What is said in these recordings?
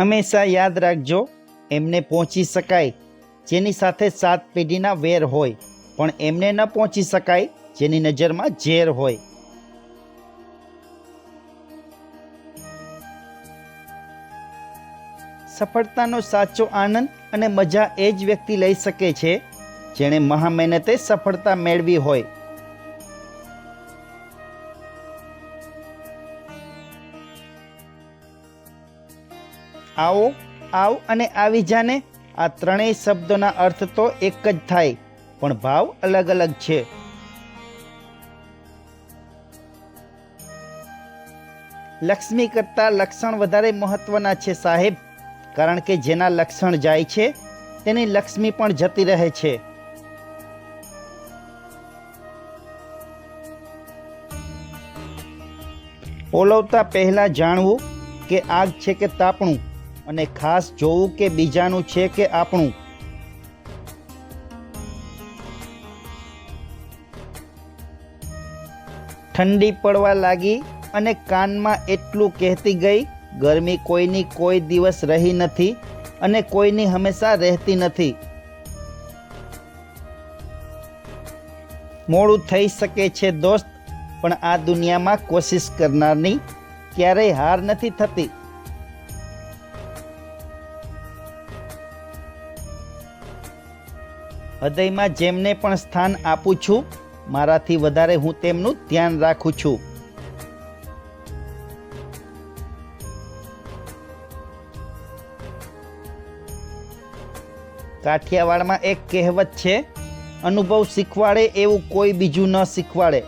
હંમેશા યાદ રાખજો, એમને પહોંચી શકાય, જેની સાથે સાત પેઢીના વેર હોય, પણ એમને ન પહોંચી શકાય, જેની નજરમાં ઝેર હોય. સફળતાનો સાચો આનંદ અને મજા એ જ વ્યક્તિ લઈ શકે છે, જેણે મહા મહેનતે સફળતા મેળવી હોય. આવો, આવ અને આવી જાને. આ ત્રણેય શબ્દોના અર્થ તો એક જ થાય, પણ ભાવ અલગ અલગ છે. લક્ષ્મી કરતાં લક્ષણ વધારે મહત્વના છે સાહેબ, કારણ કે જેના લક્ષણ જાય છે, તેની લક્ષ્મી પણ જતી રહે છે. ઓલવતા પહેલાં જાણવું કે આગ છે કે તાપણું? અને ખાસ જોવું કે બીજાનું છે કે આપણું. ઠંડી પડવા લાગી અને કાનમાં એટલું કહેતી ગઈ, ગરમી કોઈની કોઈ દિવસ રહી નથી અને કોઈની હંમેશા રહેતી નથી. મોડું થઈ શકે છે દોસ્ત, પણ આ દુનિયામાં કોશિશ કરનારની ક્યારેય હાર નથી થતી. હૃદયમાં જેમને પણ સ્થાન આપું છું, મારાથી વધારે હું તેમનું ધ્યાન રાખું છું. કાઠિયાવાડમાં એક કહેવત છે, અનુભવ શીખવાડે એવું કોઈ બીજું ન શીખવાડે.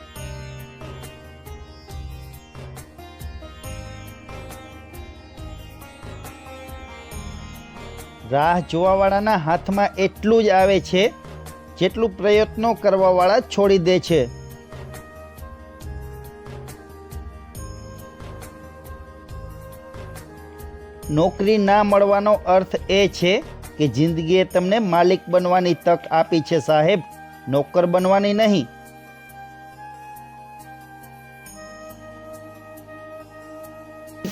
રાહ જોવાવાળાના હાથમાં એટલું જ આવે છે જેટલું પ્રયત્નો કરવાવાળા છોડી દે છે. નોકરી ના મળવાનો અર્થ એ છે કે જિંદગીએ તમને માલિક બનવાની તક આપી છે સાહેબ, નોકર બનવાની નહીં.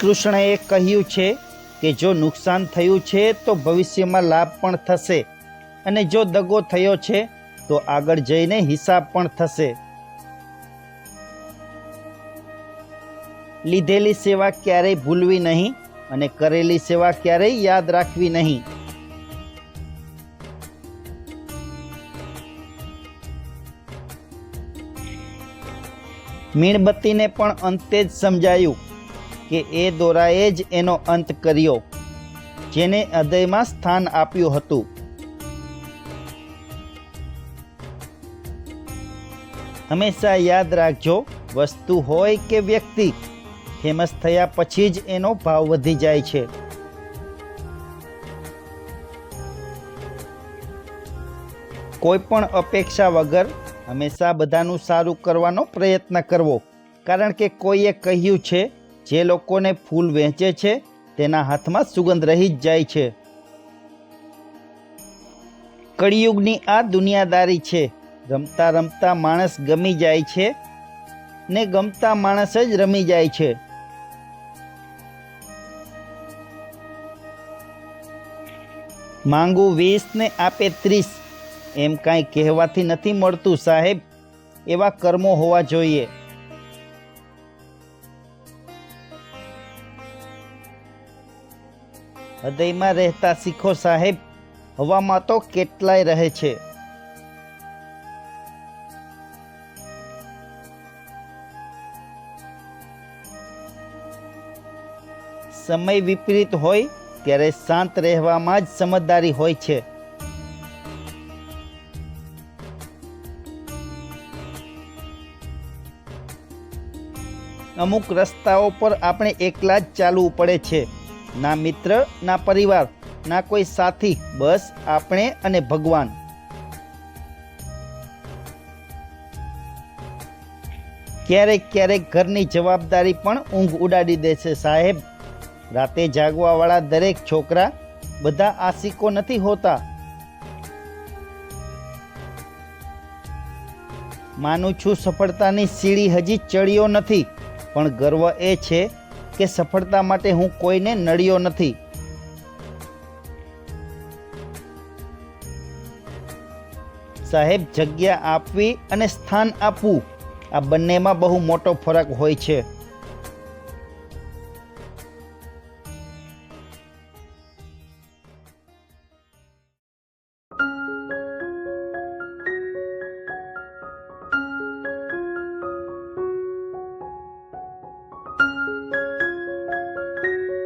કૃષ્ણએ કહ્યું છે કે જો નુકસાન થયું છે તો ભવિષ્યમાં લાભ પણ થશે. અને જો દગો થયો છે, તો આગળ જઈને હિસાબ પણ થશે. લીધેલી સેવા ક્યારેય ભૂલવી નહીં અને કરેલી સેવા ક્યારેય યાદ રાખવી નહીં. મીણબત્તીને પણ અંતે જ સમજાયું કે એ દોરાએ જ એનો અંત કર્યો, જેને હૃદયમાં સ્થાન આપ્યું હતું. હંમેશા યાદ રાખજો, વસ્તુ હોય કે વ્યક્તિ, ફેમસ થયા પછી જ એનો ભાવ વધી જાય છે. કોઈ પણ અપેક્ષા વગર હંમેશા બધાનું સારું કરવાનો પ્રયત્ન કરવો. કારણ કે કોઈએ કહ્યું છે, જે લોકોને ફૂલ વહેંચે છે, તેના હાથમાં સુગંધ રહી જ જાય છે. કળિયુગની આ દુનિયાદારી છે. રમતા રમતા માણસ ગમી જાય છે ને ગમતા માણસ જ રમી જાય છે. માંગુ વીસ ને આપે ત્રીસ. એમ કાંઈ કહેવાથી નથી મળતું સાહેબ, એવા કર્મો હોવા જોઈએ. હૃદયમાં રહેતા શીખો સાહેબ, હવામાં તો કેટલાય રહે છે. સમય વિપરીત હોય, ત્યારે શાંત રહેવામાં જ સમજદારી હોય છે. અમુક રસ્તાઓ પર આપણે એકલા જ ચાલવું પડે છે. ના મિત્ર, ના પરિવાર, ના કોઈ સાથી, બસ આપણે અને ભગવાન. ક્યારેક ક્યારેક ઘરની જવાબદારી પણ ઊંઘ ઉડાડી દે છે સાહેબ. રાતે જાગવાવાળા દરેક છોકરા બધા આશિકો નથી હોતા. માનું છું સફળતાની સીડી હજી ચડ્યો નથી, પણ ગર્વ એ છે કે સફળતા માટે હું કોઈને નડ્યો નથી. સાહેબ, જગ્યા આપવી અને સ્થાન આપવું, આ બંનેમાં બહુ મોટો ફરક હોય છે.